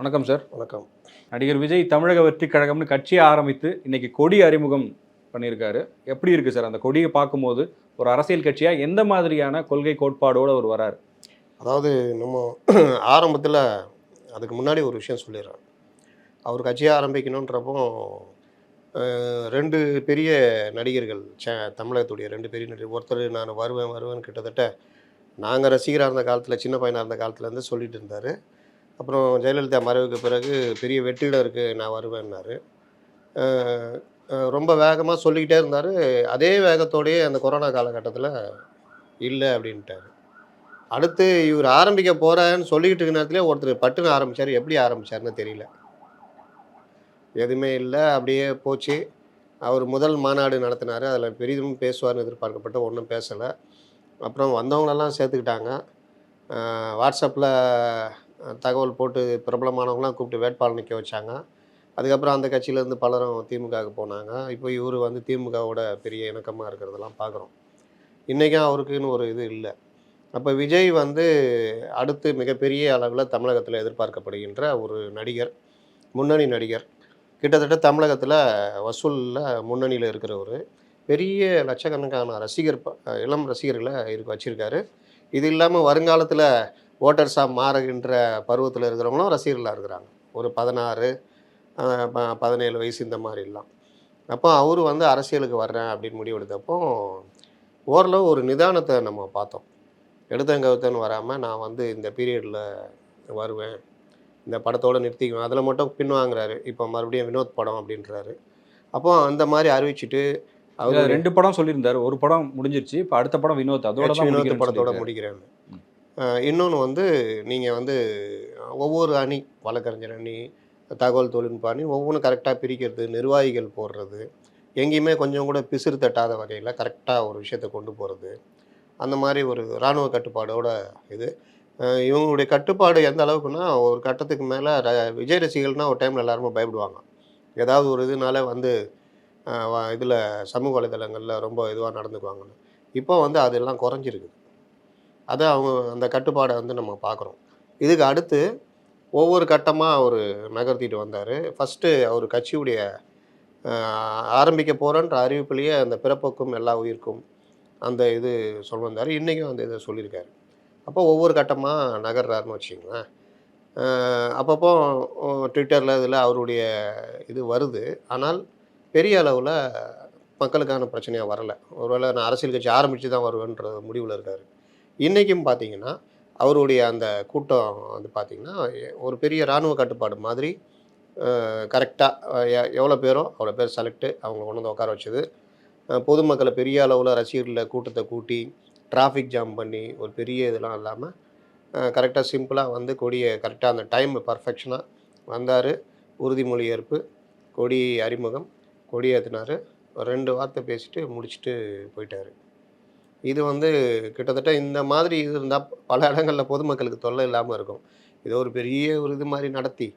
வணக்கம் சார். வணக்கம். நடிகர் விஜய் தமிழக வெற்றி கழகம்னு கட்சியை ஆரம்பித்து இன்னைக்கு கொடி அறிமுகம் பண்ணியிருக்காரு. எப்படி இருக்கு சார்? அந்த கொடியை பார்க்கும்போது ஒரு அரசியல் கட்சியா எந்த மாதிரியான கொள்கை கோட்பாடோட அவர் வராரு? அதாவது நம்ம ஆரம்பத்தில் அதுக்கு முன்னாடி ஒரு விஷயம் சொல்லிடுறேன். அவர் கட்சியை ஆரம்பிக்கணுன்றப்போ ரெண்டு பெரிய நடிகர்கள் சே தமிழகத்துடைய ரெண்டு பெரிய நடிகர் ஒருத்தர் நான் வருவேன் வருவேன் கிட்டத்தட்ட நாங்கள் ரசிகராக இருந்த காலத்தில் சின்ன பையனாக இருந்த காலத்துலேருந்து சொல்லிட்டு இருந்தார். அப்புறம் ஜெயலலிதா மறைவுக்கு பிறகு பெரிய வெற்றிடம் நான் வருவேன்னாரு. ரொம்ப வேகமாக சொல்லிக்கிட்டே இருந்தார். அதே வேகத்தோடயே அந்த கொரோனா காலகட்டத்தில் இல்லை அப்படின்ட்டார். அடுத்து இவர் ஆரம்பிக்க போகிறான்னு சொல்லிக்கிட்டு இருக்க நேரத்துலேயே ஒருத்தர் பட்டுன்னு ஆரம்பிச்சார். எப்படி ஆரம்பிச்சாருன்னு தெரியல. எதுவுமே இல்லை. அப்படியே போச்சு. அவர் முதல் மாநாடு நடத்தினார். அதில் பெரிதும் பேசுவார்னு எதிர்பார்க்கப்பட்ட ஒன்றும் பேசலை. அப்புறம் வந்தவங்களெல்லாம் சேர்த்துக்கிட்டாங்க. வாட்ஸ்அப்பில் தகவல் போட்டு பிரபலமானவங்களாம் கூப்பிட்டு வேட்பாளர் நிற்க வச்சாங்க. அதுக்கப்புறம் அந்த கட்சியிலேருந்து பலரும் திமுகவுக்கு போனாங்க. இப்போ இவர் வந்து திமுகவோட பெரிய இணக்கமாக இருக்கிறதெல்லாம் பார்க்குறோம் இன்றைக்கும் அவருக்குன்னு ஒரு இது இல்லை. அப்போ விஜய் வந்து அடுத்து மிகப்பெரிய அளவில் தமிழகத்தில் எதிர்பார்க்கப்படுகின்ற ஒரு நடிகர் முன்னணி நடிகர். கிட்டத்தட்ட தமிழகத்தில் வசூலில் முன்னணியில் இருக்கிறவர். பெரிய லட்சக்கணக்கான ரசிகர் ப- இளம் ரசிகர்களை இருக்க வச்சுருக்காரு. இது இல்லாமல் வருங்காலத்தில் ஓட்டர்ஸாக மாறுகின்ற பருவத்தில் இருக்கிறவங்களும் ரசிகர்களாக இருக்கிறாங்க. ஒரு பதினாறு பதினேழு வயசு இந்த மாதிரிலாம். அப்போ அவர் வந்து அரசியலுக்கு வர்றேன் அப்படின்னு முடிவெடுத்தப்போ ஓரளவு ஒரு நிதானத்தை நம்ம பார்த்தோம். எடுத்தன் கவுத்தன் வராமல் நான் வந்து இந்த பீரியடில் வருவேன். இந்த படத்தோட நிறுத்திக்குவேன். அதில் மட்டும் பின்வாங்குறாரு இப்போ மறுபடியும் வினோத் படம் அப்படின்றாரு. அப்போ அந்த மாதிரி அறிவிச்சிட்டு அவர் ரெண்டு படம் சொல்லியிருந்தாரு. ஒரு படம் முடிஞ்சிருச்சு. இப்போ அடுத்த படம் வினோத். அதோட வினோத் படத்தோட. முடிக்கிறேன் இன்னொன்று வந்து நீங்கள் வந்து ஒவ்வொரு அணி வழக்கறிஞர் அணி தகவல் தொழில்நுட்ப அணி ஒவ்வொன்றும் கரெக்டாக பிரிக்கிறது நிர்வாகிகள் போடுறது எங்கேயுமே கொஞ்சம் கூட பிசிறு தட்டாத வகையில் கரெக்டாக ஒரு விஷயத்தை கொண்டு போகிறது அந்த மாதிரி ஒரு இராணுவ கட்டுப்பாடோட இது. இவங்களுடைய கட்டுப்பாடு எந்த அளவுக்குன்னா ஒரு கட்டத்துக்கு மேலே ர விஜய் ரசிகர்கள்னால் ஒரு டைமில் எல்லாருமே பயப்படுவாங்க. ஏதாவது ஒரு இதுனால வந்து இதில் சமூக வலைதளங்களில் ரொம்ப இதுவாக நடந்துக்குவாங்கன்னு. இப்போ வந்து அதெல்லாம் குறைஞ்சிருக்குது. அதை அவங்க அந்த கட்டுப்பாடை வந்து நம்ம பார்க்குறோம். இதுக்கு அடுத்து ஒவ்வொரு கட்டமாக அவர் நகர்த்திட்டு வந்தார். ஃபஸ்ட்டு அவர் கட்சியுடைய ஆரம்பிக்க போகிறன்ற அறிவிப்புலேயே அந்த பிறப்புக்கும் எல்லா உயிருக்கும் அந்த இது சொல்ல வந்தார். இன்றைக்கும் அந்த இதை சொல்லியிருக்காரு. அப்போ ஒவ்வொரு கட்டமாக நகர்றாருன்னு வச்சிங்களேன் அப்பப்போ ட்விட்டரில் இதில் அவருடைய இது வருது. ஆனால் பெரிய அளவில் மக்களுக்கான பிரச்சனையாக வரலை. ஒருவேளை நான் அரசியல் கட்சி ஆரம்பித்து தான் வருவேன்ற முடிவில் இருக்கார். இன்றைக்கும் பார்த்தீங்கன்னா அவருடைய அந்த கூட்டம் வந்து பார்த்திங்கன்னா ஒரு பெரிய இராணுவ கட்டுப்பாடு மாதிரி கரெக்டாக எவ்வளோ பேரோ அவ்வளோ பேர் செலக்டு அவங்க கொண்டு வந்து உட்கார வச்சது. பொதுமக்களை பெரிய அளவில் ரசிகர்களில் கூட்டத்தை கூட்டி டிராஃபிக் ஜாம் பண்ணி ஒரு பெரிய இதெல்லாம் இல்லாமல் கரெக்டாக சிம்பிளாக வந்து கொடியை கரெக்டாக அந்த டைம் பர்ஃபெக்ஷனாக வந்தார். உறுதிமொழி ஏற்பு கொடி அறிமுகம் கொடி ஏற்றினார் ரெண்டு வார்த்தை பேசிட்டு முடிச்சுட்டு போயிட்டார். இது வந்து கிட்டத்தட்ட இந்த மாதிரி இது இருந்தால் பல இடங்களில் பொதுமக்களுக்கு தொல்லை இல்லாமல் இருக்கும். இது ஒரு பெரிய ஒரு இது மாதிரி நடத்தி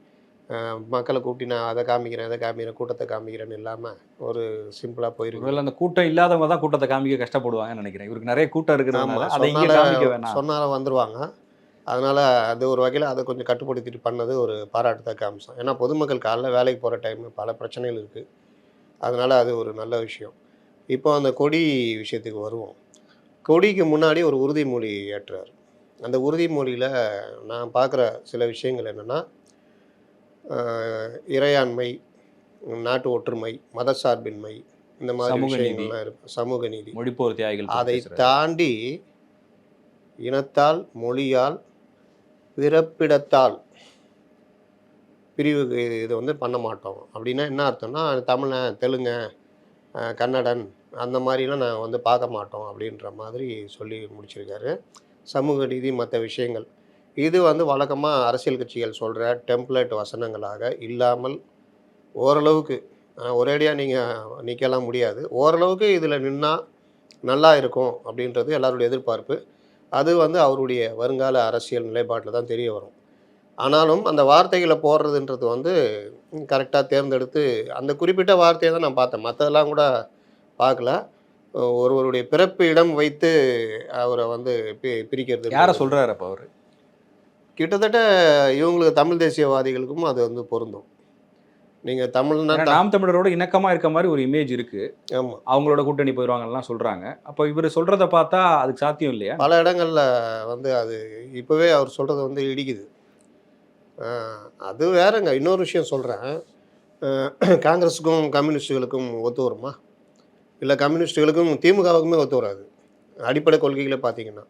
மக்களை கூட்டி நான் அதை காமிக்கிறேன் இதை காமிக்கிறேன் கூட்டத்தை காமிக்கிறேன்னு இல்லாமல் ஒரு சிம்பிளாக போயிருக்கு. ஒருவேளை அந்த கூட்டம் இல்லாதவங்க தான் கூட்டத்தை காமிக்க கஷ்டப்படுவாங்கன்னு நினைக்கிறேன். இவருக்கு நிறைய கூட்டம் இருக்கிறதுனால ஆமாம் அதை இங்கே காமிக்க வேணாம். சொன்னால வந்துருவாங்க. அதனால் அது ஒரு வகையில் அதை கொஞ்சம் கட்டுப்படுத்திட்டு பண்ணது ஒரு பாராட்டத்தக்க அம்சம். ஏன்னா பொதுமக்கள் காலைல வேலைக்கு போகிற டைம் பல பிரச்சனைகள் இருக்குது அதனால் அது ஒரு நல்ல விஷயம். இப்போ அந்த கொடி விஷயத்துக்கு வருவோம். கொடிக்கு முன்னாடி ஒரு உறுதிமொழி ஏற்றார் அந்த உறுதிமொழியில் நான் பார்க்குற சில விஷயங்கள் என்னென்னா இறையாண்மை நாட்டு ஒற்றுமை மதசார்பின்மை இந்த மாதிரி. விஷயங்கள்லாம் இருக்கு சமூக நீதி மொழிப்போர் தியாகிகள் அதை. தாண்டி இனத்தால் மொழியால் பிறப்பிடத்தால் பிரிவு இது வந்து பண்ண மாட்டோம் அப்படின்னா என்ன அர்த்தம்னா தமிழன் தெலுங்க கன்னடன் அந்த மாதிரிலாம் நான் வந்து பார்க்க மாட்டோம் அப்படின்ற மாதிரி சொல்லி முடிச்சிருக்காரு. சமூக நீதி மற்ற விஷயங்கள். இது வந்து வழக்கமாக அரசியல் கட்சிகள் சொல்கிற டெம்ப்ளேட் வசனங்களாக இல்லாமல் ஓரளவுக்கு ஒரேடியாக நீங்கள் நிற்கலாம் முடியாது. ஓரளவுக்கு இதில் நின்னால் நல்லா இருக்கும் அப்படின்றது எல்லாருடைய எதிர்பார்ப்பு. அது வந்து அவருடைய வருங்கால அரசியல் நிலைப்பாட்டில் தான் தெரிய வரும். ஆனாலும் அந்த வார்த்தைகளை போடுறதுன்றது வந்து கரெக்டாக தேர்ந்தெடுத்து அந்த குறிப்பிட்ட வார்த்தையை தான் நான் பார்த்தேன். மற்றதெல்லாம் கூட பார்க்கல. ஒருவருடைய பிறப்பு இடம் வைத்து அவரை வந்து பிரிக்கிறது யாரை சொல்றாரு அப்ப அவரு? கிட்டத்தட்ட இவங்களுக்கு தமிழ் தேசியவாதிகளுக்கும் அது வந்து பொருந்தும். நீங்கள் தமிழ்னா நாம் தமிழரோட இணக்கமா இருக்க மாதிரி ஒரு இமேஜ் இருக்கு. ஆமாம் அவங்களோட கூட்டணி போயிடுவாங்கலாம் சொல்றாங்க. அப்போ இவர் சொல்றத பார்த்தா அதுக்கு சாத்தியம் இல்லையா? பல இடங்களில் வந்து அது இப்போவே அவர் சொல்கிறது வந்து இடிக்குது. அது வேறங்க. இன்னொரு விஷயம் சொல்கிறேன் காங்கிரஸுக்கும் கம்யூனிஸ்டுகளுக்கும் ஒத்து வருமா? இல்லை கம்யூனிஸ்டுகளுக்கும் திமுகவுக்குமே ஒத்து வராது. அடிப்படை கொள்கைகளை பார்த்தீங்கன்னா.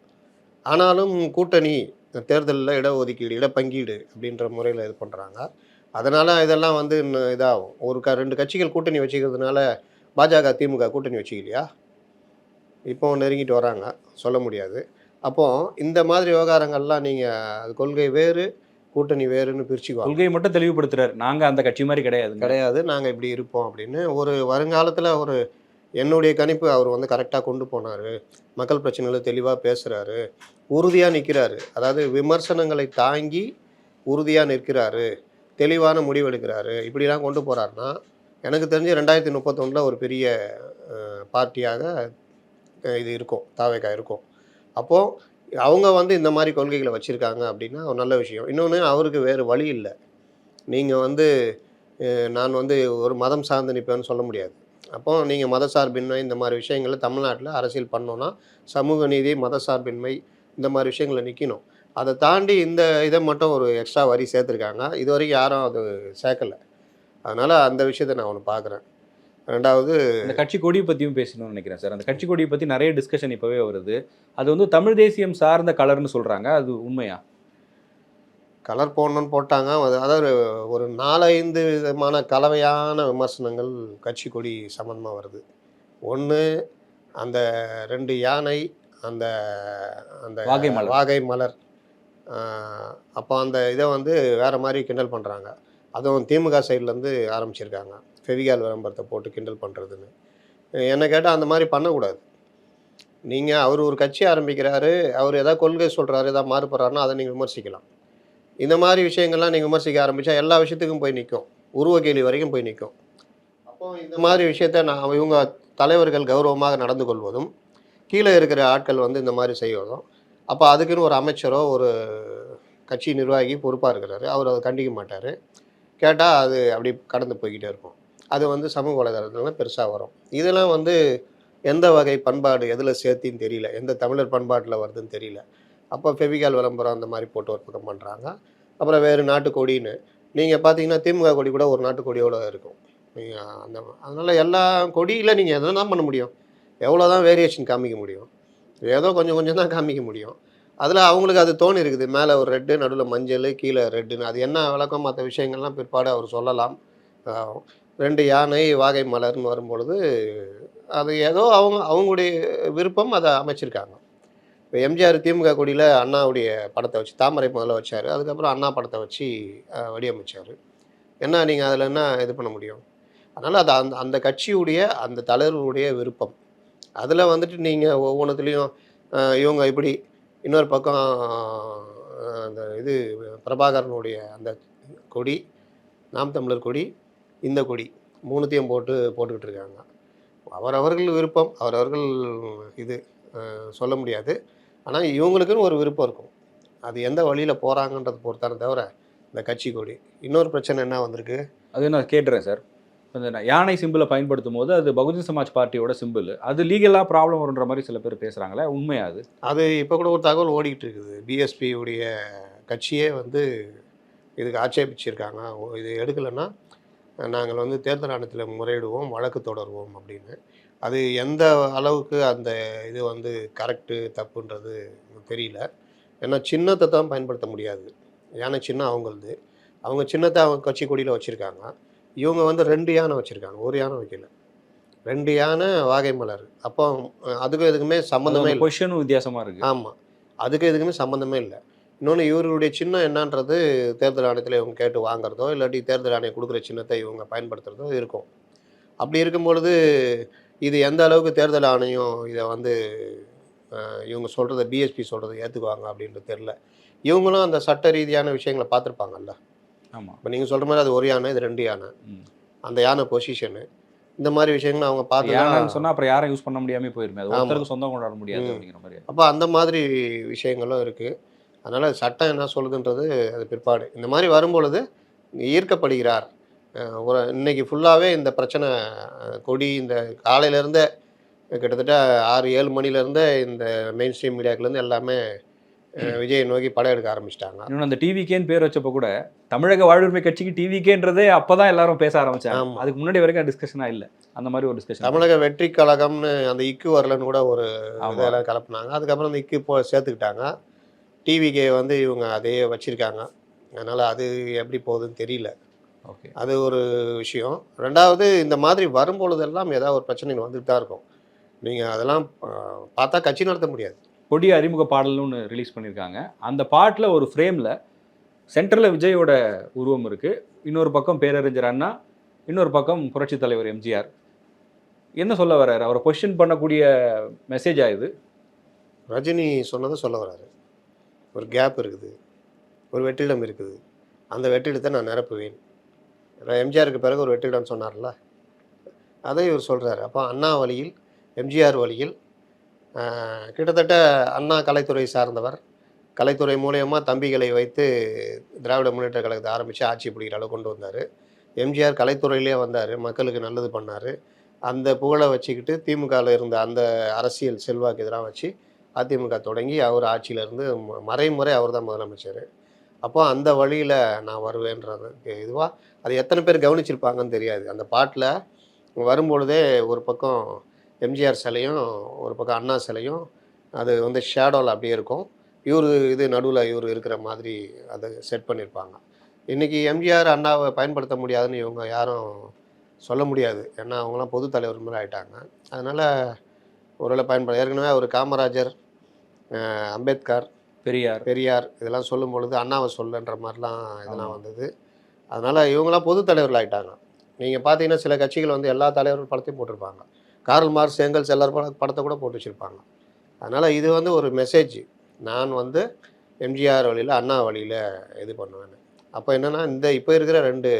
ஆனாலும் கூட்டணி தேர்தலில் இடஒதுக்கீடு இடப்பங்கீடு அப்படின்ற முறையில் இது பண்ணுறாங்க. அதனால் இதெல்லாம் வந்து இன்னும் இதாகும். ஒரு க ரெண்டு கட்சிகள் கூட்டணி வச்சுக்கிறதுனால பாஜக திமுக கூட்டணி வச்சுக்கலையா? இப்போ நெருங்கிட்டு வராங்க. சொல்ல முடியாது. அப்போ இந்த மாதிரி விவகாரங்கள்லாம் நீங்கள் அது கொள்கை வேறு கூட்டணி வேறுன்னு பிரிச்சுக்குவாங்க. கொள்கையை மட்டும் தெளிவுபடுத்துறாரு. நாங்க அந்த கட்சி மாதிரி கிடையாது கிடையாது. நாங்கள் இப்படி இருப்போம் அப்படின்னு ஒரு வருங்காலத்தில் ஒரு என்னுடைய கணிப்பு அவர் வந்து கரெக்டாக கொண்டு போனார். மக்கள் பிரச்சனைகளை தெளிவாக பேசுகிறாரு உறுதியாக நிற்கிறாரு அதாவது விமர்சனங்களை தாங்கி உறுதியாக நிற்கிறாரு. தெளிவான முடிவெடுக்கிறாரு இப்படிலாம் கொண்டு போகிறாருன்னா எனக்கு தெரிஞ்சு ரெண்டாயிரத்தி முப்பத்தொன்னில் ஒரு பெரிய பார்ட்டியாக இது இருக்கும். தாவேக்கா இருக்கும். அப்போது அவங்க வந்து இந்த மாதிரி கொள்கைகளை வச்சுருக்காங்க அப்படின்னா ஒரு நல்ல விஷயம். இன்னொன்று அவருக்கு வேறு வழி இல்லை. நீங்கள் வந்து நான் வந்து ஒரு மதம் சார்ந்து நிற்பேன்னு சொல்ல முடியாது. அப்போ நீங்கள் மதசார்பின்மை இந்த மாதிரி விஷயங்களை தமிழ்நாட்டில் அரசியல் பண்ணோன்னா சமூக நீதி மதசார்பின்மை இந்த மாதிரி விஷயங்களை நிற்கணும் அதை தாண்டி இந்த இதை மட்டும் ஒரு எக்ஸ்ட்ரா வரி சேர்த்துருக்காங்க. இது வரைக்கும் யாரும் அது சேர்க்கலை. அதனால் அந்த விஷயத்தை நான் ஒன்று பார்க்குறேன் ரெண்டாவது அந்த கட்சி கொடியை பற்றியும் பேசணும்னு நினைக்கிறேன் சார். அந்த கட்சி கொடியை பற்றி நிறைய டிஸ்கஷன் இப்போவே வருது. அது வந்து தமிழ் தேசியம் சார்ந்த கலர்னு சொல்கிறாங்க அது உண்மையா? கலர் போடணும்னு போட்டாங்க. அது அதாவது ஒரு நாலஞ்சு விதமான கலவையான விமர்சனங்கள் கட்சி கொடி சம்மந்தமாக வருது. ஒன்று அந்த ரெண்டு யானை அந்த அந்த வாகை மலர். வாகை மலர். அப்போ அந்த இதை வந்து வேறு மாதிரி கிண்டல் பண்ணுறாங்க அதுவும் திமுக சைட்லேருந்து ஆரம்பிச்சிருக்காங்க. ஃபெவிகால் விளம்பரத்தை போட்டு கிண்டல் பண்ணுறதுன்னு என்ன கேட்டால் அந்த மாதிரி பண்ணக்கூடாது. நீங்கள் அவர் ஒரு கட்சி ஆரம்பிக்கிறாரு அவர் எதாவது கொள்கை சொல்கிறாரு எதாவது மாறுபடுறாருன்னா அதை நீங்கள் விமர்சிக்கலாம். இந்த மாதிரி விஷயங்கள்லாம் நீங்கள் விமர்சிக்க ஆரம்பித்தா எல்லா விஷயத்துக்கும் போய் நிற்கும் உருவ கேள்வி வரைக்கும் போய் நிற்கும் அப்போ இந்த மாதிரி விஷயத்த நான் இவங்க தலைவர்கள் கௌரவமாக நடந்து கொள்வதும் கீழே இருக்கிற ஆட்கள் வந்து இந்த மாதிரி செய்வதும் அப்போ அதுக்குன்னு ஒரு அமைச்சரோ ஒரு கட்சி நிர்வாகி பொறுப்பாக இருக்கிறாரு. அவர் அதை கண்டிக்க மாட்டார். கேட்டால் அது அப்படி கடந்து போய்கிட்டே இருக்கும். அது வந்து சமூக வலைதளத்துல பெருசாக வரும். இதெல்லாம் வந்து எந்த வகை பண்பாடு எதில் சேர்த்தின்னு தெரியல. எந்த தமிழர் பண்பாட்டில் வருதுன்னு தெரியல. அப்போ ஃபெவிகால் விளம்பரம் அந்த மாதிரி போட்டு ஒரு பக்கம் பண்ணுறாங்க அப்புறம் வேறு நாட்டு கொடின்னு நீங்கள் பார்த்தீங்கன்னா திமுக கொடி கூட ஒரு நாட்டு இருக்கும். நீங்கள் அந்த அதனால் எல்லா கொடியில் நீங்கள் எதனா தான் பண்ண முடியும். எவ்வளோ தான் வேரியேஷன் காமிக்க முடியும். ஏதோ கொஞ்சம் கொஞ்சம் தான் காமிக்க முடியும். அதில் அவங்களுக்கு அது தோணி இருக்குது. மேலே ஒரு ரெட்டு நடுவில் மஞ்சள் கீழே ரெட்டுன்னு அது என்ன விளக்கம்? மற்ற விஷயங்கள்லாம் பிற்பாடு அவர் சொல்லலாம். ரெண்டு யானை வாகை மலர்னு வரும்பொழுது அது ஏதோ அவங்க அவங்களுடைய விருப்பம் அதை அமைச்சிருக்காங்க. இப்போ எம்ஜிஆர் திமுக கொடியில் அண்ணாவுடைய படத்தை வச்சு தாமரை முதல்ல வச்சார். அதுக்கப்புறம் அண்ணா படத்தை வச்சு வடிவமைச்சார். என்ன நீங்கள் அதில் என்ன இது பண்ண முடியும்? அதனால் அது அந்த அந்த கட்சியுடைய அந்த தலைவர்களுடைய விருப்பம். அதில் வந்துட்டு நீங்கள் ஒவ்வொன்றத்துலேயும் இவங்க இப்படி இன்னொரு பக்கம் அந்த இது பிரபாகரனுடைய அந்த கொடி நாம் தமிழர் கொடி இந்த கொடி மூணுத்தையும் போட்டு போட்டுக்கிட்டு இருக்காங்க. அவரவர்கள் விருப்பம் அவரவர்கள் இது சொல்ல முடியாது. ஆனால் இவங்களுக்குன்னு ஒரு விருப்பம் இருக்கும். அது எந்த வழியில் போகிறாங்கன்றது பொறுத்தானே தவிர இந்த கட்சி கொடி. இன்னொரு பிரச்சனை என்ன வந்திருக்கு? அது நான் கேட்டுறேன் சார். இந்த யானை சிம்பிளை பயன்படுத்தும் போது அது பகுஜன் சமாஜ் பார்ட்டியோட சிம்பிள். அது லீகலாக ப்ராப்ளம் வருன்ற மாதிரி சில பேர் பேசுகிறாங்களே உண்மையா அது? அது இப்போ கூட ஒரு தகவல் ஓடிக்கிட்டு இருக்குது. பிஎஸ்பி உடைய கட்சியே வந்து இதுக்கு ஆட்சேபிச்சிருக்காங்க. இது எடுக்கலைன்னா நாங்கள் வந்து தேர்தல் ஆணையத்தில் முறையிடுவோம் வழக்கு தொடருவோம் அப்படின்னு. அது எந்த அளவுக்கு அந்த இது வந்து கரெக்டு தப்புன்றது தெரியல. ஏன்னா சின்னத்தை தான் பயன்படுத்த முடியாது. யானை சின்னம் அவங்களது. அவங்க சின்னத்தை அவங்க கட்சி கொடியில் வச்சுருக்காங்க. இவங்க வந்து ரெண்டு யானை வச்சுருக்காங்க. ஒரு யானை வைக்கல. ரெண்டு யானை வாகை மலர். அப்போ அதுக்கும் இதுக்குமே சம்மந்தமே இல்லை. பொசிஷனும் வித்தியாசமா இருக்கு. ஆமாம் அதுக்கு எதுக்குமே சம்மந்தமே இல்லை. இன்னொன்று இவர்களுடைய சின்னம் என்னன்றது தேர்தல் ஆணையத்தில் இவங்க கேட்டு வாங்குறதோ இல்லாட்டி தேர்தல் ஆணையம் கொடுக்குற சின்னத்தை இவங்க பயன்படுத்துகிறதோ இருக்கும். அப்படி இருக்கும் பொழுது இது எந்த அளவுக்கு தேர்தல் ஆணையம் இதை வந்து இவங்க சொல்கிறத பிஎஸ்பி சொல்கிறத ஏற்றுக்குவாங்க அப்படின்றது தெரில இவங்களும் அந்த சட்ட ரீதியான விஷயங்களை பார்த்துருப்பாங்கல்ல? ஆமா. இப்போ நீங்கள் சொல்கிற மாதிரி அது ஒரு யானை இது ரெண்டு யானை. அந்த யானை பொசிஷனு இந்த மாதிரி விஷயங்களை அவங்க பார்த்து யானைன்னு சொன்னா அப்புறம் யாரும் யூஸ் பண்ண முடியாம போயிருமே. அது ஆமா. ஒருத்தருக்கு சொந்தம் கொண்டாட முடியாது. அப்படிங்கிற மாதிரி. அப்போ அந்த மாதிரி விஷயங்களும் இருக்குது அதனால் சட்டம் என்ன சொல்லுதுன்றது அது பிற்பாடு. இந்த மாதிரி வரும்பொழுது ஈர்க்கப்படுகிறார். ஒரு இன்னைக்கு ஃபுல்லாகவே இந்த பிரச்சனை கொடி இந்த காலையிலேருந்தே கிட்டத்தட்ட ஆறு ஏழு மணிலேருந்தே இந்த மெயின் ஸ்ட்ரீம் மீடியாக்குலேருந்து எல்லாமே விஜயை நோக்கி படையெடுக்க ஆரம்பிச்சிட்டாங்க. இன்னொன்று அந்த டிவிகேன்னு பேர் வச்சப்போ கூட தமிழக வாழ்வுரிமை கட்சிக்கு டிவிகேன்றதே அப்பதான் எல்லாரும் பேச ஆரம்பிச்சாங்க. அதுக்கு முன்னாடி வரைக்கும் டிஸ்கஷனாக இல்லை. அந்த மாதிரி ஒரு டிஸ்கஷன் தமிழக வெற்றி கழகம்னு அந்த இக்கு வரலன்னு கூட ஒரு. இதெல்லாம் கலப்புனாங்க. அதுக்கப்புறம் அந்த இக்கு போ சேர்த்துக்கிட்டாங்க. டிவிகே வந்து இவங்க அதையே வச்சிருக்காங்க. அதனால் அது எப்படி போகுதுன்னு தெரியல. அது ஒரு விஷயம். ரெண்டாவது இந்த மாதிரி வரும்பொழுதெல்லாம் ஏதாவது ஒரு பிரச்சனைகள் வந்துட்டு தான் இருக்கும். நீங்கள் அதெல்லாம் பார்த்தா கட்சி நடத்த முடியாது. கொடி அறிமுக பாடல்னு ஒன்று ரிலீஸ் பண்ணியிருக்காங்க. அந்த பாட்டில் ஒரு ஃப்ரேமில் சென்டரில் விஜயோட உருவம் இருக்குது இன்னொரு பக்கம் பேரறிஞர் அண்ணா இன்னொரு பக்கம் புரட்சித் தலைவர் எம்ஜிஆர். என்ன சொல்ல வர்றாரு? அவரை கொஸ்டின் பண்ணக்கூடிய மெசேஜ் ஆகுது ரஜினி சொன்னதை சொல்ல வராரு ஒரு கேப் இருக்குது. ஒரு வெற்றிடம் இருக்குது. அந்த வெற்றிடத்தை நான் நிரப்புவேன். எம்ஜிஆருக்கு பிறகு ஒரு வெற்றிடம்னு சொன்னார்ல. அதை இவர் சொல்கிறார் அப்போ அண்ணா வழியில் எம்ஜிஆர் வழியில் கிட்டத்தட்ட அண்ணா கலைத்துறை சார்ந்தவர். கலைத்துறை மூலயமா தம்பிகளை வைத்து திராவிட முன்னேற்ற கழகத்தை ஆரம்பித்து ஆட்சி பிடிக்கிற அளவு கொண்டு வந்தார். எம்ஜிஆர் கலைத்துறையிலே வந்தார். மக்களுக்கு நல்லது பண்ணார். அந்த புகழை வச்சுக்கிட்டு திமுகவில் இருந்த அந்த அரசியல் செல்வாக்கு இதெல்லாம் வச்சு அதிமுக தொடங்கி அவர் ஆட்சியிலேருந்து மறைமுறை அவர் தான் முதலமைச்சர். அப்போ அந்த வழியில் நான் வருவேன்றதுக்கு இதுவாக அது எத்தனை பேர் கவனிச்சிருப்பாங்கன்னு தெரியாது. அந்த பாட்டில் வரும்பொழுதே ஒரு பக்கம் எம்ஜிஆர் சிலையும் ஒரு பக்கம் அண்ணா சிலையும் அது வந்து ஷேடோவில் அப்படியே இருக்கும். இவர் இது நடுவில் இவர் இருக்கிற மாதிரி அதை செட் பண்ணியிருப்பாங்க இன்றைக்கி எம்ஜிஆர் அண்ணாவை பயன்படுத்த முடியாதுன்னு இவங்க யாரும் சொல்ல முடியாது. ஏன்னா அவங்களாம் பொது தலைவர் மாதிரி ஆயிட்டாங்க. அதனால் ஒருவேளை பயன்பட ஏற்கனவே அவர் காமராஜர் அம்பேத்கர் பெரியார். பெரியார் இதெல்லாம் சொல்லும் பொழுது அண்ணாவை சொல்லுன்ற மாதிரிலாம் இதெல்லாம் வந்தது. அதனால் இவங்களாம் பொது தலைவர்கள் ஆயிட்டாங்க. நீங்கள் பார்த்தீங்கன்னா சில கட்சிகள் வந்து எல்லா தலைவர்கள் படத்தையும் போட்டிருப்பாங்க. கார்ல் மார்க்ஸ் எங்கல்ஸ் எல்லார் பட படத்தை கூட போட்டு வச்சுருப்பாங்க. அதனால் இது வந்து ஒரு மெசேஜ் நான் வந்து எம்ஜிஆர் வழியில் அண்ணா வழியில் இது பண்ணுவேன் அப்போ என்னென்னா இந்த இப்போ இருக்கிற ரெண்டு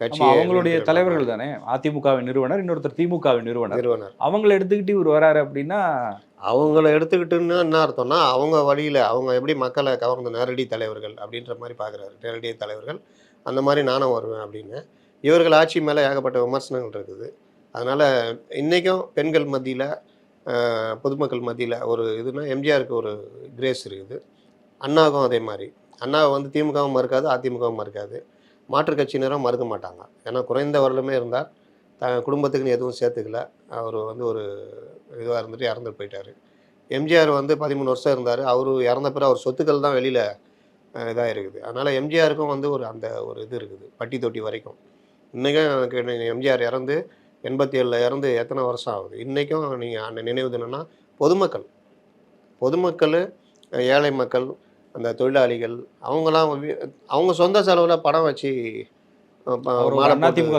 கட்சி அவங்களுடைய தலைவர்கள் தானே அதிமுகவின் நிறுவனர் இன்னொருத்தர் திமுகவின் நிறுவனர். நிறுவனர். அவங்கள எடுத்துக்கிட்டு இவர் வராரு அப்படின்னா அவங்கள எடுத்துக்கிட்டுன்னு என்ன அர்த்தம்னா அவங்க வழியில் அவங்க எப்படி மக்களை கவர்ந்த நேரடி தலைவர்கள் அப்படின்ற மாதிரி பார்க்குறாரு நேரடி தலைவர்கள் அந்த மாதிரி நானும் வருவேன் அப்படின்னு. இவர்கள் ஆட்சி மேலே ஏகப்பட்ட விமர்சனங்கள் இருக்குது. அதனால் இன்றைக்கும் பெண்கள் மத்தியில் பொதுமக்கள் மத்தியில் ஒரு இதுனா எம்ஜிஆருக்கு ஒரு கிரேஸ் இருக்குது. அண்ணாவுக்கும் அதே மாதிரி. அண்ணாவை வந்து திமுகவும் மறுக்காது அதிமுகவும் மறுக்காது. மாற்றுக் கட்சியினரும் மறுக்க மாட்டாங்க. ஏன்னா குறைந்த வரலுமே இருந்தால் த குடும்பத்துக்குன்னு எதுவும் சேர்த்துக்கல. அவர் வந்து ஒரு இதுவாக இருந்துட்டு இறந்து போயிட்டார். எம்ஜிஆர் வந்து பதிமூணு வருஷம் இருந்தார். அவர் இறந்த பிறகு அவர் சொத்துக்கள் தான் வெளியில் இதாக இருக்குது அதனால் எம்ஜிஆருக்கும் வந்து ஒரு அந்த ஒரு இது இருக்குது பட்டி தொட்டி வரைக்கும். இன்றைக்கும் எம்ஜிஆர் இறந்து எண்பத்தி ஏழில் இறந்து எத்தனை வருஷம் ஆகுது? இன்றைக்கும் நீங்கள் அந்த நினைவு தினம்னா பொதுமக்கள். பொதுமக்கள் ஏழை மக்கள் அந்த தொழிலாளிகள் அவங்களாம் வி- அவங்க சொந்த செலவில் படம் வச்சு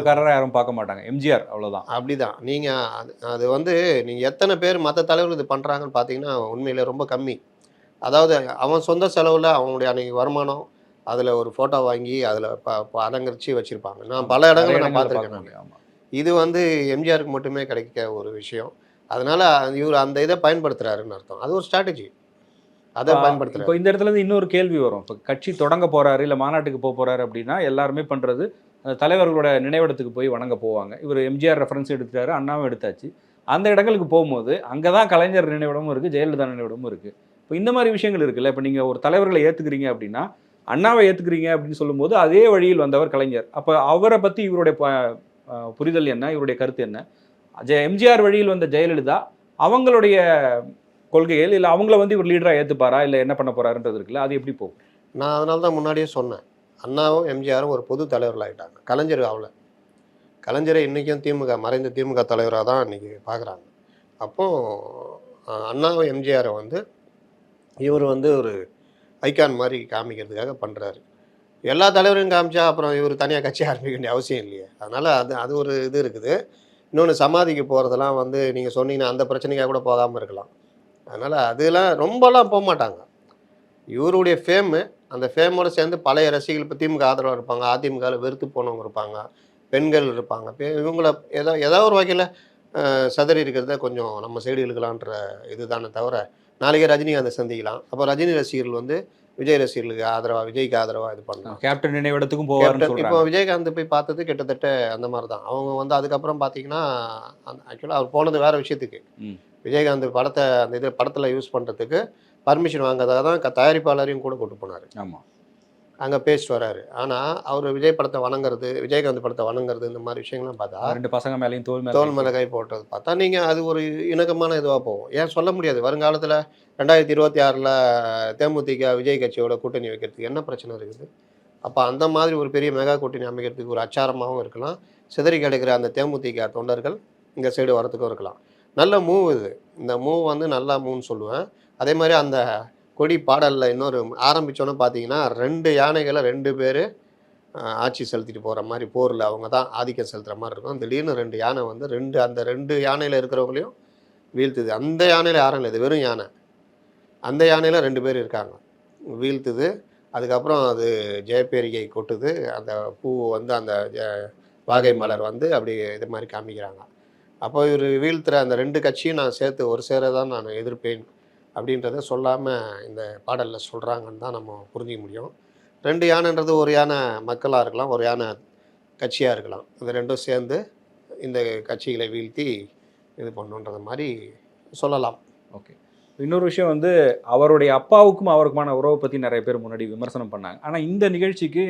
காரரா யாரும் பார்க்க மாட்டாங்க. எம்ஜிஆர் அவ்வளவுதான். அப்படிதான். நீங்கள் அது அது வந்து நீங்கள் எத்தனை பேர் மற்ற தலைவர்கள் இது பண்ணுறாங்கன்னு பார்த்தீங்கன்னா உண்மையிலே ரொம்ப கம்மி. அதாவது அவன் சொந்த செலவில் அவனுடைய அன்னைக்கு வருமானம் அதில் ஒரு ஃபோட்டோ வாங்கி அதில் ப அலங்கரித்து வச்சுருப்பாங்க. நான் பல இடங்களில் நான் பார்த்துருக்கேன் நான். இது வந்து எம்ஜிஆருக்கு மட்டுமே கிடைக்க ஒரு விஷயம். அதனால் இவர் அந்த இதை பயன்படுத்துகிறாருன்னு அர்த்தம். அது ஒரு ஸ்ட்ராட்டஜி அதை இப்போ பயன்படுத்துகிறாரு இந்த இடத்துல இருந்து இன்னொரு கேள்வி வரும். இப்போ கட்சி தொடங்க போறாரு இல்ல மாநாட்டுக்கு போக போறாரு அப்படின்னா எல்லாருமே பண்றது தலைவர்களோட நினைவிடத்துக்கு போய் வணங்க போவாங்க. இவர் எம்ஜிஆர் ரெஃபரன்ஸ் எடுத்துட்டாரு அண்ணாவும் எடுத்தாச்சு. அந்த இடங்களுக்கு போகும்போது அங்கதான் கலைஞர் நினைவிடமும் இருக்கு ஜெயலலிதா நினைவிடமும் இருக்கு. இப்போ இந்த மாதிரி விஷயங்கள் இருக்குல்ல இப்போ நீங்க ஒரு தலைவர்களை ஏத்துக்கிறீங்க அப்படின்னா அண்ணாவை ஏத்துக்கிறீங்க அப்படின்னு சொல்லும்போது அதே வழியில் வந்தவர் கலைஞர். அப்போ அவரை பத்தி இவருடைய புரிதல் என்ன இவருடைய கருத்து என்ன? ஜெ- எம்ஜிஆர் வழியில் வந்த ஜெயலலிதா அவங்களுடைய கொள்கைகள் இல்லை அவங்கள வந்து இவர் லீடராக ஏற்றுப்பாரா இல்லை என்ன பண்ண போறாருன்றது இருக்குல்ல அது எப்படி போகும்? நான் அதனால தான் முன்னாடியே சொன்னேன். அண்ணாவும் எம்ஜிஆரும் ஒரு பொது தலைவர்கள் ஆகிட்டாங்க கலைஞர் ஆகல கலைஞரை இன்றைக்கும் திமுக மறைந்த திமுக தலைவராக தான் இன்றைக்கி பார்க்குறாங்க அப்போது அண்ணாவும் எம்ஜிஆரை வந்து இவர் வந்து ஒரு ஐகான் மாதிரி காமிக்கிறதுக்காக பண்ணுறாரு எல்லா தலைவரையும் காமிச்சா அப்புறம் இவர் தனியாக கட்சி ஆரம்பிக்க வேண்டிய அவசியம் இல்லையே. அதனால் அது அது ஒரு இது இருக்குது. இன்னொன்று சமாதிக்கு போகிறதெல்லாம் வந்து நீங்கள் சொன்னீங்கன்னா அந்த பிரச்சனைக்காக கூட போகாமல் இருக்கலாம். அதனால் அதெல்லாம் ரொம்பலாம் போக மாட்டாங்க இவருடைய ஃபேமு அந்த ஃபேமோட சேர்ந்து பழைய ரசிகர்கள் இப்போ திமுக ஆதரவாக இருப்பாங்க அதிமுகவில் வெறுத்து போனவங்க இருப்பாங்க பெண்கள் இருப்பாங்க. இவங்கள ஏதோ ஏதோ ஒரு வகையில் சதறி இருக்கிறத கொஞ்சம் நம்ம சைடு இழுக்கலான்ற இதுதானே தவிர நாளைக்கே ரஜினிகாந்தை சந்திக்கலாம். அப்போ ரஜினி ரசிகர்கள் வந்து விஜய் ரசிகர்களுக்கு ஆதரவா விஜய்க்கு ஆதரவா இது பண்ணலாம். கேப்டன் நினைவிடத்துக்கும் கேப்டன் இப்போ விஜயகாந்த் போய் பார்த்தது கிட்டத்தட்ட அந்த மாதிரி தான் அவங்க வந்து அதுக்கப்புறம் பார்த்தீங்கன்னா ஆக்சுவலாக அவர் போனது வேற விஷயத்துக்கு. விஜயகாந்த் படத்தை அந்த இது படத்தில் யூஸ் பண்ணுறதுக்கு பர்மிஷன் வாங்காதாக தான் க- தயாரிப்பாளரையும் கூட கூட்டு போனார். ஆமா. அங்கே பேசிட்டு வராரு. ஆனால் அவர் விஜய் படத்தை வணங்குறது விஜயகாந்த் படத்தை வணங்குறது இந்த மாதிரி விஷயங்கள்லாம் பார்த்தா ரெண்டு பசங்க மேலேயும் தோல் தோல் மேலே கை போட்டது பார்த்தா நீங்கள் அது ஒரு இணக்கமான இதுவாக போகும். ஏன் சொல்ல முடியாது. வருங்காலத்தில் ரெண்டாயிரத்தி இருபத்தி ஆறில் தேமுதிக விஜய் கட்சியோட கூட்டணி வைக்கிறதுக்கு என்ன பிரச்சனை இருக்குது? அப்போ அந்த மாதிரி ஒரு பெரிய மெகா கூட்டணி அமைக்கிறதுக்கு ஒரு அச்சாரமாகவும் இருக்கலாம். சிதறி கிடக்கிற அந்த தேமுதிக தொண்டர்கள் இந்த சைடு வரத்துக்கும் இருக்கலாம். நல்ல மூவ் இது. இந்த மூவ் வந்து நல்ல மூவ்னு சொல்லுவேன். அதே மாதிரி அந்த கொடி பாடலில் இன்னொரு ஆரம்பித்தோன்னே பார்த்தீங்கன்னா ரெண்டு யானைகளை ரெண்டு பேர் ஆட்சி செலுத்திட்டு போகிற மாதிரி போரில் அவங்க தான் ஆதிக்கம் செலுத்துகிற மாதிரி இருக்கும். திடீர்னு ரெண்டு யானை வந்து ரெண்டு அந்த ரெண்டு யானையில் இருக்கிறவங்களையும் வீழ்த்துது. அந்த யானையில் யாரும் இல்லை. இது வெறும் யானை. அந்த யானையில் ரெண்டு பேர் இருக்காங்க. வீழ்த்துது. அதுக்கப்புறம் அது ஜெயப்பேரிகை கொட்டுது. அந்த பூ வந்து அந்த ஜ- வாகை மலர் வந்து அப்படி இது மாதிரி காமிக்கிறாங்க. அப்போ இவர் வீழ்த்துற அந்த ரெண்டு கட்சியும் நான் சேர்த்து ஒரு சேர தான் நான் எதிர்ப்பேன் அப்படின்றத சொல்லாமல் இந்த பாடலில் சொல்கிறாங்கன்னு தான் நம்ம புரிஞ்சிக்க முடியும். ரெண்டு யானைன்றது ஒரு யானை மக்களாக இருக்கலாம் ஒரு யானை கட்சியாக இருக்கலாம். இது ரெண்டும் சேர்ந்து இந்த கட்சிகளை வீழ்த்தி இது பண்ணுன்றது மாதிரி சொல்லலாம். ஓகே. இன்னொரு விஷயம் வந்து அவருடைய அப்பாவுக்கும் அவருக்குமான உறவை பற்றி நிறைய பேர் முன்னாடி விமர்சனம் பண்ணாங்க. ஆனால் இந்த நிகழ்ச்சிக்கு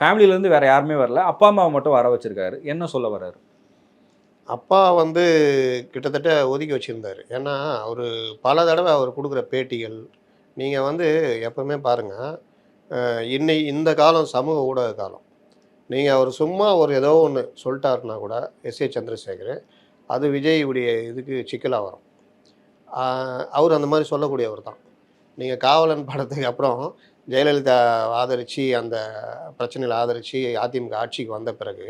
ஃபேமிலியிலேருந்து வேறு யாருமே வரல. அப்பா அம்மாவை மட்டும் வர வச்சுருக்காரு. என்ன சொல்ல வர்றாரு? அப்பா வந்து கிட்டத்தட்ட ஒதுக்கி வச்சுருந்தார். ஏன்னா அவர் பல தடவை அவர் கொடுக்குற பேட்டிகள் நீங்கள் வந்து எப்பவுமே பாருங்கள் இன்னை இந்த காலம் சமூக ஊடக காலம். நீங்கள் அவர் சும்மா ஒரு ஏதோ ஒன்று சொல்லிட்டாருன்னா கூட எஸ். ஏ. சந்திரசேகர் அது விஜய் உடைய இதுக்கு சிக்கலாக வரும். அவர் அந்த மாதிரி சொல்லக்கூடியவர் தான். நீங்கள் காவலன் படத்துக்கு அப்புறம் ஜெயலலிதா ஆதரித்து அந்த பிரச்சனையில் ஆதரித்து அதிமுக ஆட்சிக்கு வந்த பிறகு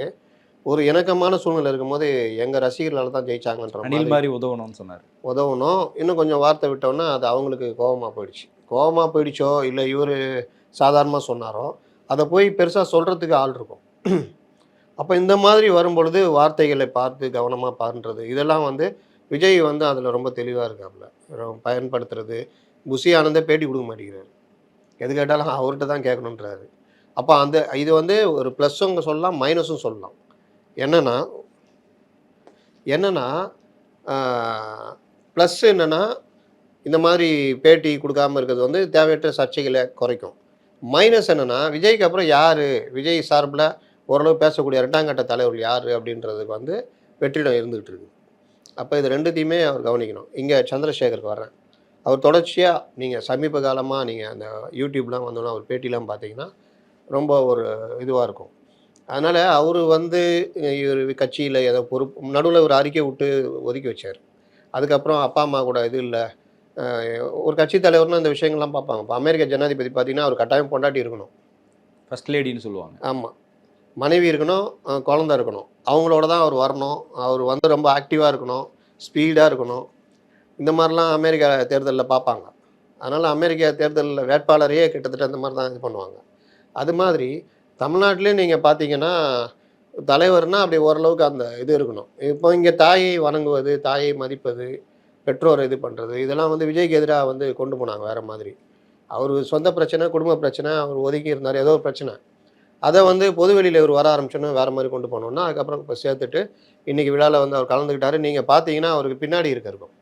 ஒரு இணக்கமான சூழ்நிலை இருக்கும்போது எங்கள் ரசிகர்களால் தான் ஜெயிச்சாங்கன்ற அனில் மாதிரி உதவணும்னு சொன்னார். உதவணும். இன்னும் கொஞ்சம் வார்த்தை விட்டோன்னா அது அவங்களுக்கு கோபமாக போயிடுச்சு. கோபமாக போயிடுச்சோ இல்லை இவர் சாதாரணமாக சொன்னாரோ அதை போய் பெருசாக சொல்கிறதுக்கு ஆள் இருக்கும். அப்போ இந்த மாதிரி வரும்பொழுது வார்த்தைகளை பார்த்து கவனமாக பாருன்றது இதெல்லாம் வந்து விஜய் வந்து அதில் ரொம்ப தெளிவாக இருக்காப்புல பயன்படுத்துறது ஆனந்தே பேட்டி கொடுக்க மாட்டேங்கிறாரு. எது கேட்டாலும் அவர்கிட்ட தான் கேட்கணுன்றாரு. அப்போ அந்த இது வந்து ஒரு ப்ளஸ்ஸுங்க சொல்லலாம் மைனஸும் சொல்லலாம். என்னன்னா என்னன்னா ப்ளஸ் என்னென்னா இந்த மாதிரி பேட்டி கொடுக்காம இருக்கிறது வந்து தேவையற்ற சர்ச்சைகளை குறைக்கும். மைனஸ் என்னன்னா விஜய்க்கு அப்புறம் யார்? விஜய் சார்பில் ஓரளவு பேசக்கூடிய ரெண்டாம் கட்ட தலைவர்கள் யார் அப்படின்றதுக்கு வந்து வெற்றிடம் இருந்துகிட்டு இருக்கு. அப்போ இது ரெண்டுத்தையுமே அவர் கவனிக்கணும். இங்கே சந்திரசேகருக்கு வர்றேன். அவர் தொடர்ச்சியாக நீங்கள் சமீப காலமாக நீங்கள் அந்த யூடியூப்லாம் வந்தோன்னா அவர் பேட்டிலாம் பார்த்தீங்கன்னா ரொம்ப ஒரு இதுவாக இருக்கும். அதனால் அவர் வந்து இவர் கட்சியில் ஏதோ பொறுப்பு நடுவில் ஒரு அறிக்கை விட்டு ஒதுக்கி வச்சார். அதுக்கப்புறம் அப்பா அம்மா கூட இது இல்லை. ஒரு கட்சி தலைவர்னு அந்த விஷயங்கள்லாம் பார்ப்பாங்க. இப்போ அமெரிக்க ஜனாதிபதி பார்த்தீங்கன்னா அவர் கட்டாயம் பொண்டாட்டி இருக்கணும். ஃபர்ஸ்ட் லேடின்னு சொல்லுவாங்க. ஆமாம் மனைவி இருக்கணும் குழந்தை இருக்கணும். அவங்களோட தான் அவர் வரணும். அவர் வந்து ரொம்ப ஆக்டிவாக இருக்கணும் ஸ்பீடாக இருக்கணும். இந்த மாதிரிலாம் அமெரிக்கா தேர்தலில் பார்ப்பாங்க. அதனால் அமெரிக்கா தேர்தலில் வேட்பாளரையே கிட்டத்தட்ட அந்த மாதிரி தான் இது பண்ணுவாங்க. அது மாதிரி தமிழ்நாட்டிலே நீங்கள் பார்த்தீங்கன்னா தலைவர்னா அப்படி ஓரளவுக்கு அந்த இது இருக்கணும். இப்போ இங்கே தாயை வணங்குவது தாயை மதிப்பது பெற்றோரை இது பண்ணுறது இதெல்லாம் வந்து விஜய்க்கு எதிராக வந்து கொண்டு போனாங்க வேறு மாதிரி. அவர் சொந்த பிரச்சனை குடும்ப பிரச்சனை அவர் ஒதுக்கி இருந்தார் ஏதோ ஒரு பிரச்சனை. அதை வந்து பொதுவெளியில் இவர் வர ஆரம்பிச்சோன்னா வேறு மாதிரி கொண்டு போனோம்னா அதுக்கப்புறம் இப்போ சேர்த்துட்டு இன்றைக்கி விழாவில் வந்து அவர் கலந்துக்கிட்டாரு. நீங்கள் பார்த்தீங்கன்னா அவருக்கு பின்னாடி இருக்க இருக்கும்.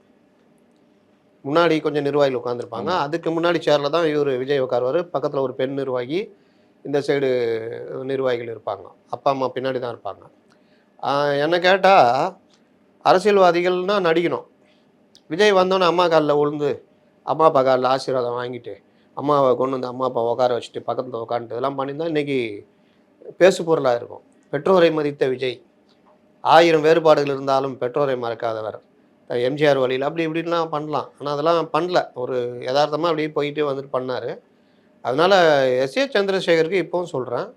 முன்னாடி கொஞ்சம் நிர்வாகிகள் உட்காந்துருப்பாங்க அதுக்கு முன்னாடி சேரில் தான் இவர் விஜய் உட்காருவார். பக்கத்தில் ஒரு பெண் நிர்வாகி இந்த சைடு நிர்வாகிகள் இருப்பாங்க. அப்பா அம்மா பின்னாடி தான் இருப்பாங்க. என்னை கேட்டால் அரசியல்வாதிகள்னா நடிக்கணும். விஜய் வந்தோன்னே அம்மா காலில் உளுந்து அம்மா அப்பா காலில் ஆசீர்வாதம் வாங்கிட்டு அம்மாவை கொண்டு வந்து அம்மா அப்பா உட்கார வச்சுட்டு பக்கத்தில் உட்காந்துட்டு இதெல்லாம் பண்ணியிருந்தா இன்றைக்கி பேசு பொருளாக இருக்கும். பெற்றோரை மதித்த விஜய் ஆயிரம் வேறுபாடுகள் இருந்தாலும் பெற்றோரை மறக்காதவர். எம்ஜிஆர் வழியில் அப்படி இப்படின்லாம் பண்ணலாம். ஆனால் அதெல்லாம் பண்ணல. ஒரு யதார்த்தமாக அப்படியே போயிட்டே வந்துட்டு பண்ணார். அதனால் எஸ் ஏ சந்திரசேகருக்கு இப்போவும் சொல்கிறேன்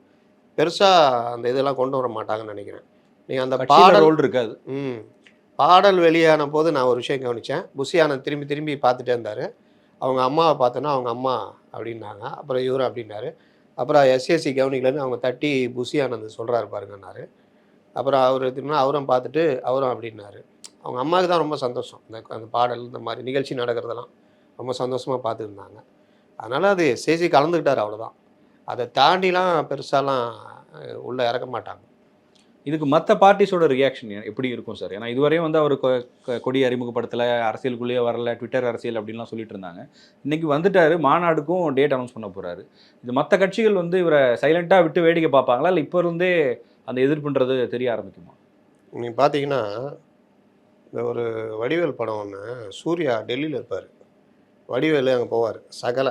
பெருசாக அந்த இதெல்லாம் கொண்டு வர மாட்டாங்கன்னு நினைக்கிறேன். நீங்கள் அந்த பாடல் ரோல் இருக்காது. ம். பாடல் வெளியான போது நான் ஒரு விஷயம் கவனித்தேன் ஆனந்த் திரும்பி திரும்பி பார்த்துட்டே இருந்தார். அவங்க அம்மாவை பார்த்தோன்னா அவங்க அம்மா அப்படின்னாங்க. அப்புறம் இவரும் அப்படின்னாரு. அப்புறம் எஸ்எஸ்சி கவனிக்கலன்னு அவங்க தட்டி புசி ஆனந்த் சொல்கிறாரு பாருங்கன்னாரு அப்புறம் அவர் திரும்ப அவரும் பார்த்துட்டு அவரும் அப்படின்னாரு. அவங்க அம்மாவுக்கு தான் ரொம்ப சந்தோஷம். இந்த அந்த பாடல் இந்த மாதிரி நிகழ்ச்சி நடக்கிறதெல்லாம் ரொம்ப சந்தோஷமாக பார்த்துருந்தாங்க. அதனால் அது சேசி கலந்துக்கிட்டார் அவ்வளோதான் அதை தாண்டிலாம் பெருசாலாம் உள்ள இறக்க மாட்டாங்க. இதுக்கு மற்ற பார்ட்டிஸோட ரியாக்ஷன் எப்படி இருக்கும் சார் ஏன்னா இதுவரையும் வந்து அவர் கொடி அறிமுகப்படுத்தலை அரசியலுக்குள்ளேயே வரல ட்விட்டர் அரசியல் அப்படின்லாம் சொல்லிட்டு இருந்தாங்க. இன்னைக்கு வந்துட்டாரு மாநாடுக்கும் டேட் அனௌன்ஸ் பண்ண போறாரு. இது மற்ற கட்சிகள் வந்து இவரை சைலண்டாக விட்டு வேடிக்கை பார்ப்பாங்களா? இல்லை இப்போ இருந்தே அந்த எதிர்ப்புன்றது தெரிய ஆரம்பிக்குமா? நீங்கள் பார்த்தீங்கன்னா இந்த ஒரு வடிவேல் படம் ஒன்று சூர்யா டெல்லியில் இருப்பார். வடிவேலு அங்கே போவார் சகல.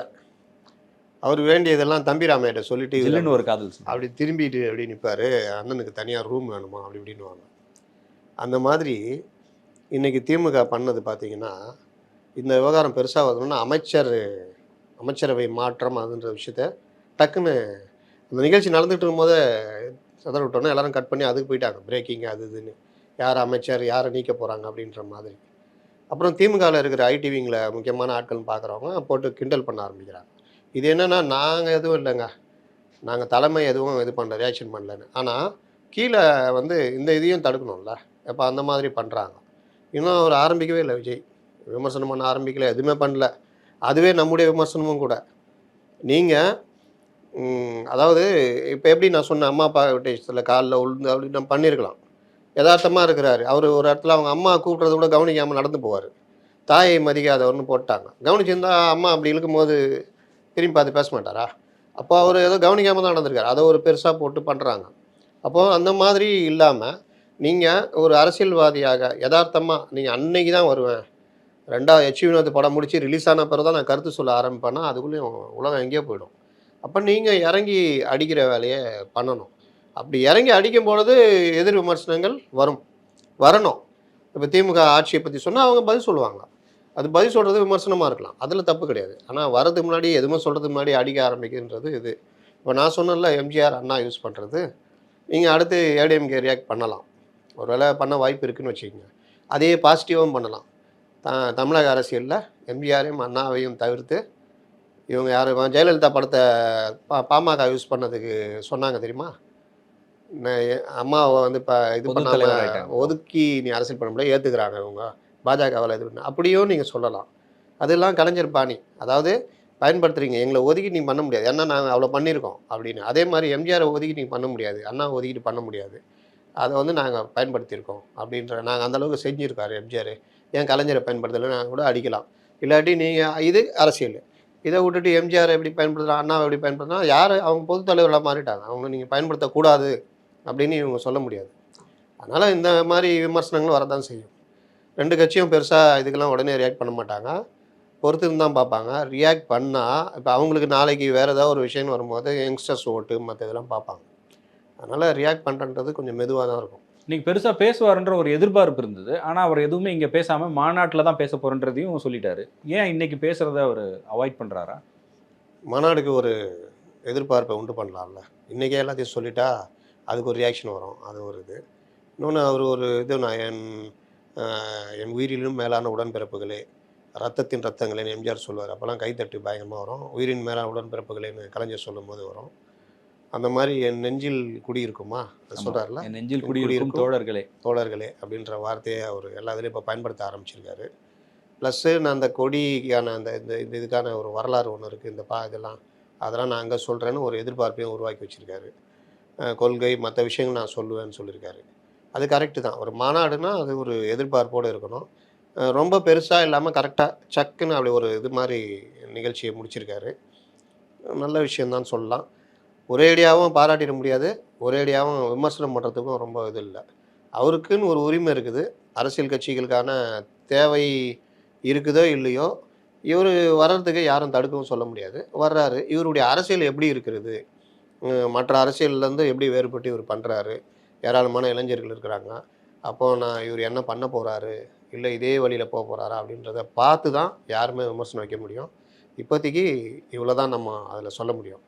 அவர் வேண்டியதெல்லாம் தம்பிராமையிட்ட சொல்லிட்டு இதுல ஜில்லுன்னு ஒரு காதல். அப்படி திரும்பிட்டு அப்படி நிற்பார் அண்ணனுக்கு தனியாக ரூம் வேணுமா அப்படி இப்படின்னுவாங்க. அந்த மாதிரி இன்னைக்கு திமுக பண்ணது பார்த்தீங்கன்னா இந்த விவகாரம் பெருசாக வரணும்னா அமைச்சர் அமைச்சரவை மாற்றம் அதுன்ற விஷயத்த டக்குன்னு அந்த நிகழ்ச்சி நடந்துகிட்டு இருக்கும்போதே சதற விட்டோன்னே எல்லாரும் கட் பண்ணி அதுக்கு போயிட்டாங்க. பிரேக்கிங் அது இதுன்னு. யார் அமைச்சர் யாரை நீக்க போகிறாங்க அப்படின்ற மாதிரி. அப்புறம் திமுகவில் இருக்கிற ஐடிவிங்கில் முக்கியமான ஆட்கள்னு பார்க்குறவங்க போட்டு கிண்டல் பண்ண ஆரம்பிக்கிறாங்க. இது என்னென்னா நாங்கள் எதுவும் இல்லைங்க. நாங்கள் தலைமை எதுவும் இது பண்ணல ரியாக்ஷன் பண்ணலன்னு. ஆனால் கீழே வந்து இந்த இதையும் தடுக்கணும்ல. இப்போ அந்த மாதிரி பண்ணுறாங்க இன்னும் அவர் ஆரம்பிக்கவே இல்லை விஜய். விமர்சனம் பண்ண ஆரம்பிக்கல எதுவுமே பண்ணல. அதுவே நம்முடைய விமர்சனமும் கூட. நீங்கள் அதாவது இப்போ எப்படி நான் சொன்னேன் அம்மா அப்பா விஷயத்தில் காலில் உளுந்து அப்படி நம்ம பண்ணியிருக்கலாம். யதார்த்தமாக இருக்கிறாரு. அவர் ஒரு இடத்துல அவங்க அம்மா கூப்பிட்றத கூட கவனிக்காமல் நடந்து போவார். தாயை மதிக்காதவர்னு போட்டாங்க. கவனிச்சிருந்தா அம்மா அப்படி இருக்கும்போது திரும்பி பார்த்து பேச மாட்டாரா? அப்போ அவர் ஏதோ கவனிக்காமல் தான் நடந்திருக்காரு. அதை ஒரு பெருசாக போட்டு பண்ணுறாங்க அப்போது அந்த மாதிரி இல்லாமல் நீங்கள் ஒரு அரசியல்வாதியாக யதார்த்தமாக நீங்கள் அன்னைக்கு தான் வருவேன். ரெண்டாவது எச் வினோத் படம் முடித்து ரிலீஸ் ஆன பிறகு தான் நான் கருத்து சொல்ல ஆரம்பிப்பேன்னா அதுக்குள்ளேயும் உலகம் எங்கேயோ போயிடும். அப்போ நீங்கள் இறங்கி அடிக்கிற வேலையை பண்ணணும். அப்படி இறங்கி அடிக்கும் பொழுது எதிர் விமர்சனங்கள் வரும். வரணும். இப்போ திமுக ஆட்சியை பற்றி சொன்னால் அவங்க பதில் சொல்லுவாங்க. அது பதில் சொல்கிறது விமர்சனமாக இருக்கலாம். அதில் தப்பு கிடையாது. ஆனால் வரதுக்கு முன்னாடி எதுவுமே சொல்கிறதுக்கு முன்னாடி அடிக்க ஆரம்பிக்கின்றது இது. இப்போ நான் சொன்னேன்ல எம்ஜிஆர் அண்ணா யூஸ் பண்ணுறது நீங்கள் அடுத்து ஏடிஎம்கே ரியாக்ட் பண்ணலாம். ஒரு வேளை பண்ண வாய்ப்பு இருக்குன்னு வச்சுக்கோங்க. அதே பாசிட்டிவாகவும் பண்ணலாம். த தமிழக அரசியலில் எம்ஜிஆரையும் அண்ணாவையும் தவிர்த்து இவங்க யாரும் ஜெயலலிதா படத்தை பா பாமக யூஸ் பண்ணதுக்கு சொன்னாங்க தெரியுமா? அம்மாவை வந்து இப்போ இது பண்ணாமல். ஒதுக்கி நீ அரசியல் பண்ண முடியாது ஏற்றுக்கிறாங்க இவங்க. பாஜகவில் இது பண்ண அப்படியும் நீங்கள் சொல்லலாம். அதெல்லாம் கலைஞர் பாணி. அதாவது பயன்படுத்துறீங்க எங்களை ஒதுக்கி நீ பண்ண முடியாது. ஏன்னா நாங்கள் அவ்வளோ பண்ணியிருக்கோம் அப்படின்னு. அதே மாதிரி எம்ஜிஆரை ஒதுக்கி நீங்கள் பண்ண முடியாது. அண்ணா ஒதுக்கிட்டு பண்ண முடியாது. அதை வந்து நாங்கள் பயன்படுத்தியிருக்கோம் அப்படின்ற நாங்கள் அந்த அளவுக்கு செஞ்சுருக்காரு எம்ஜிஆர். ஏன் கலைஞரை பயன்படுத்தலை நாங்கள் கூட அடிக்கலாம். இல்லாட்டி நீங்கள் இது அரசியல். இதை விட்டுட்டு எம்ஜிஆர் எப்படி பயன்படுத்தலாம் அண்ணாவை எப்படி பயன்படுத்தலாம் யார் அவங்க பொதுத் தலைவர்களாக மாறிட்டாங்க. அவங்க நீங்கள் பயன்படுத்தக்கூடாது. அப்படின்னு இவங்க சொல்ல முடியாது. அதனால் இந்த மாதிரி விமர்சனங்கள் வரதான் செய்யும். ரெண்டு கட்சியும் பெருசாக இதுக்கெல்லாம் உடனே ரியாக்ட் பண்ண மாட்டாங்க. பொறுத்து தான் பார்ப்பாங்க. ரியாக்ட் பண்ணால் இப்போ அவங்களுக்கு நாளைக்கு வேறு ஏதாவது ஒரு விஷயம்னு வரும்போது யங்ஸ்டர்ஸ் ஓட்டு மற்ற இதெல்லாம் பார்ப்பாங்க. அதனால் ரியாக்ட் பண்ணுறது கொஞ்சம் மெதுவாக தான் இருக்கும். இன்னைக்கு பெருசா பேசுவாருன்ற ஒரு எதிர்பார்ப்பு இருந்தது. ஆனா அவர் எதுவுமே இங்க பேசாம மாநாட்டில் தான் பேச போறன்றதையும் சொல்லிட்டாரு. ஏன் இன்னைக்கு பேசுறத அவர் அவாய்ட் பண்றாரா? மாநாடுக்கு ஒரு எதிர்பார்ப்பை உண்டு பண்ணலாம்ல. இன்றைக்கே எல்லாத்தையும் சொல்லிட்டா அதுக்கு ஒரு ரியாக்ஷன் வரும். அது ஒரு இது. இன்னொன்று அவர் ஒரு இது நான் என் என் உயிரிலும் மேலான உடன்பிறப்புகளே ரத்தத்தின் ரத்தங்களேன்னு எம்ஜிஆர் சொல்லுவார். அப்போல்லாம் கைத்தட்டு பயங்கரமாக வரும். உயிரின் மேலான உடன்பிறப்புகளேன்னு கலைஞர் சொல்லும்போது வரும். அந்த மாதிரி என் நெஞ்சில் குடியிருக்குமா. சொல்கிறார்ல நெஞ்சில் குடியிருக்கும் தோழர்களே. தோழர்களே அப்படின்ற வார்த்தையை அவர் எல்லா இதுலேயும் இப்போ பயன்படுத்த ஆரம்பிச்சிருக்காரு. ப்ளஸ்ஸு நான் அந்த கொடிக்கான அந்த இந்த இந்த இதுக்கான ஒரு வரலாறு ஒன்று இருக்குது இந்த பா இதெல்லாம் அதெல்லாம் நான் அங்கே சொல்கிறேன்னு ஒரு எதிர்பார்ப்பையும் உருவாக்கி வச்சுருக்காரு. கொள்கை மற்ற விஷயங்கள் நான் சொல்லுவேன்னு சொல்லியிருக்காரு. அது கரெக்டு தான். ஒரு மாநாடுனா அது ஒரு எதிர்பார்ப்போடு இருக்கணும். ரொம்ப பெருசாக இல்லாமல் கரெக்டாக சக்குன்னு அப்படி ஒரு இது மாதிரி நிகழ்ச்சியை முடிச்சிருக்காரு. நல்ல விஷயந்தான் சொல்லலாம். ஒரேடியாகவும் பாராட்டிட முடியாது. ஒரேடியாகவும் விமர்சனம் பண்ணுறதுக்கும் ரொம்ப இது இல்லை. அவருக்குன்னு ஒரு உரிமை இருக்குது. அரசியல் கட்சிகளுக்கான தேவை இருக்குதோ இல்லையோ இவர் வர்றதுக்கு யாரும் தடுக்கவும் சொல்ல முடியாது. வர்றாரு. இவருடைய அரசியல் எப்படி இருக்கிறது? மற்ற அரசியல்லேருந்து எப்படி வேறுபட்டு இவர் பண்ணுறாரு ஏராளமான இளைஞர்கள் இருக்கிறாங்க. அப்போது நான் இவர் என்ன பண்ண போகிறாரு இல்லை இதே வழியில் போக போகிறாரா அப்படின்றத பார்த்து தான் யாருமே விமர்சனம் வைக்க முடியும். இப்போதைக்கு இவ்வளோ தான் நம்ம அதில் சொல்ல முடியும்.